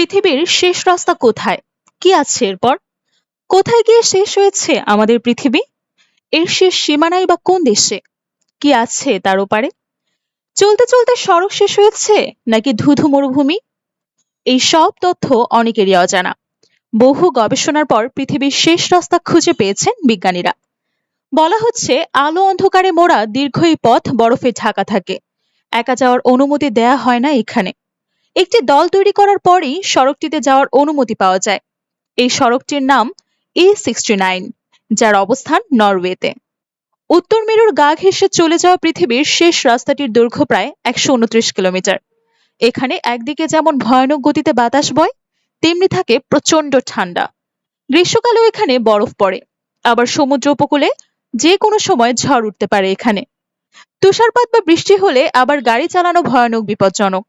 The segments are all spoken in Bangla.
পৃথিবীর শেষ রাস্তা কোথায়? কি আছে এরপর? কোথায় গিয়ে শেষ হয়েছে আমাদের পৃথিবী? এর শেষ সীমানাই বা কোন দেশে? কি আছে তার ওপারে? চলতে চলতে সড়ক শেষ হয়েছে নাকি ধুধু মরুভূমি? এই সব তথ্য অনেকেরই অজানা। বহু গবেষণার পর পৃথিবীর শেষ রাস্তা খুঁজে পেয়েছেন বিজ্ঞানীরা। বলা হচ্ছে, আলো অন্ধকারে মোড়া দীর্ঘ এই পথ বরফে ঢাকা থাকে। একা যাওয়ার অনুমতি দেয়া হয় না এখানে। একটি দল তৈরি করার পরেই সড়কটিতে যাওয়ার অনুমতি পাওয়া যায়। এই সড়কটির নাম ই সিক্সটি যার অবস্থান নরওয়েতে। উত্তর মেরুর গা ঘেঁষে চলে যাওয়া পৃথিবীর শেষ রাস্তাটির দৈর্ঘ্য প্রায় একশো উনত্রিশ কিলোমিটার। এখানে একদিকে যেমন ভয়ানক গতিতে বাতাস বয়, তেমনি থাকে প্রচণ্ড ঠান্ডা। গ্রীষ্মকালেও এখানে বরফ পড়ে। আবার সমুদ্র উপকূলে যে কোনো সময় ঝড় উঠতে পারে এখানে। তুষারপাত বা বৃষ্টি হলে আবার গাড়ি চালানো ভয়ানক বিপজ্জনক।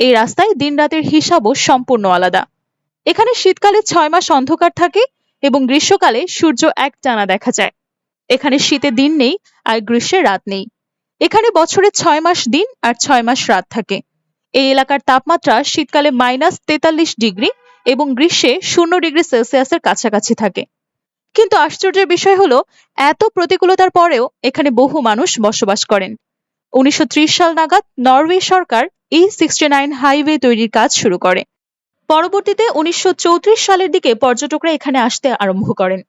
এই রাস্তায় দিন রাতের হিসাবও সম্পূর্ণ আলাদা। এখানে শীতকালে ছয় মাস অন্ধকার থাকে এবং গ্রীষ্মকালে সূর্য এক টানা দেখা যায়। এখানে শীতে দিন নেই আর গ্রীষ্মে রাত নেই। এখানে বছরে ছয় মাস দিন আর ছয় মাস রাত থাকে। এই এলাকার তাপমাত্রা শীতকালে মাইনাস তেতাল্লিশ ডিগ্রি এবং গ্রীষ্মে শূন্য ডিগ্রি সেলসিয়াসের কাছাকাছি থাকে। কিন্তু আশ্চর্যের বিষয় হলো, এত প্রতিকূলতার পরেও এখানে বহু মানুষ বসবাস করেন। উনিশশো ত্রিশ সাল নাগাদ নরওয়ে সরকার ই সিক্সটি নাইন হাইওয়ে তৈরির কাজ শুরু করে। পরবর্তীতে উনিশশো চৌত্রিশ সালের দিকে পর্যটকরা এখানে আসতে আরম্ভ করেন।